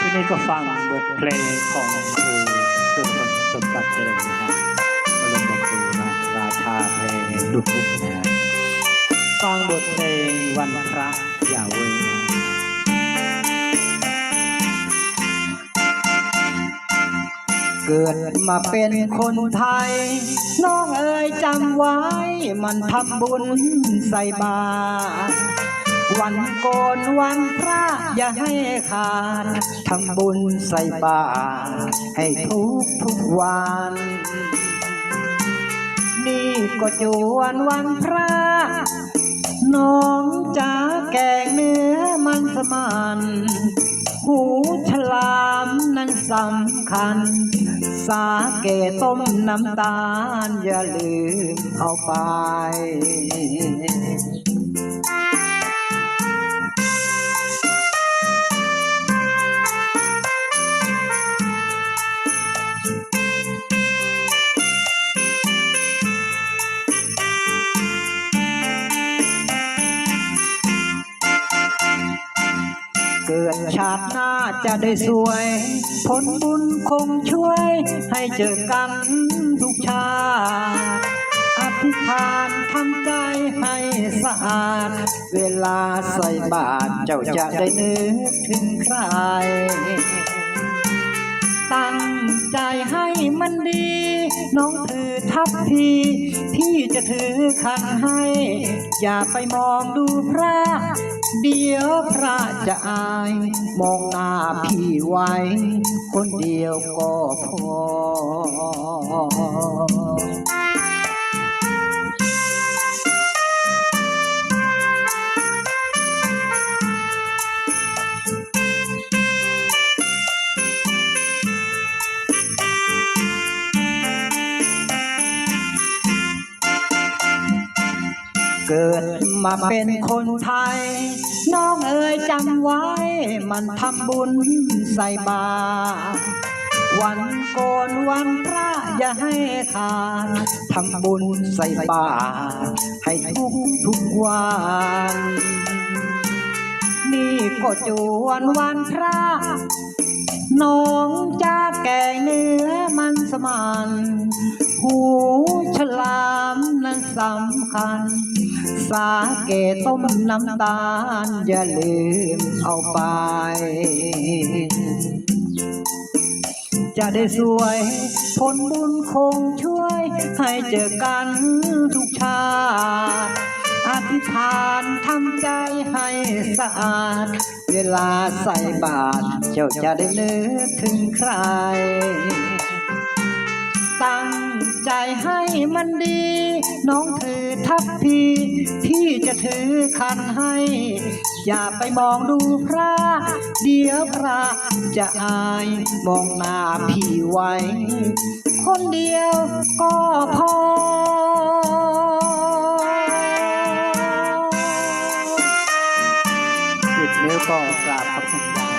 ที่นี่ก็ฟังบทเพลงของครูสุพลสมบัติเจริญนะครับบรมครูนะราชาเพลงดุจนะฮะฟังบทเพลงวันพระอย่าเว้นนะเกิดมาเป็นคนไทย น้องเอ๋ยจำไว้ มันทำบุญใส่บาตร วันโกนวันพระอย่าให้ขาดทำบุญใส่บาตรให้ทุกทุกวัน นี่ก็จวนวันพระ น้องจ๋าแกงเนื้อมันสมานหูฉลามนั้นสำคัญ สาเกต้มน้ำตาล อย่าลืมเอาไป เกิดชาติหน้าจะได้สวย ผลบุญคงช่วยให้เจอกันทุกชาติอธิษฐานทำใจให้สะอาด เวลาใส่บาตรเจ้าจะได้นึกถึงใคร ตั้งใจให้มันดี น้อง พพีพี่จะถือขันให้ อย่าไปมองดูพระ เดี๋ยวพระจะอาย มองหน้าพี่ไว้ คนเดียวก็พอ เกิดมาเป็นคนไทย น้องเอ๋ยจำไว้ มันทำบุญใส่บาตรวันโกนวันพระอย่าให้ขาดทำบุญใส่บาตรให้ทุกทุกวันนี่ก็จวนวันพระน้องจะ คัญ สาเกต้มน้ำตาล อย่าลืมเอาไป จะได้สวยผลบุญคงช่วย ให้เจอกันทุกชาติอธิษฐานทำใจให้สะอาด เวลาใส่บาตรเจ้าจะได้นึกถึงใคร ตั้ง ใจให้มันดี น้องถือทัพพีพี่จะถือคันให้ อย่าไปมองดูพระ เดี๋ยวพระจะอายมองหน้าพี่ไว้ คนเดียวก็พอปิดนิ้วก็ก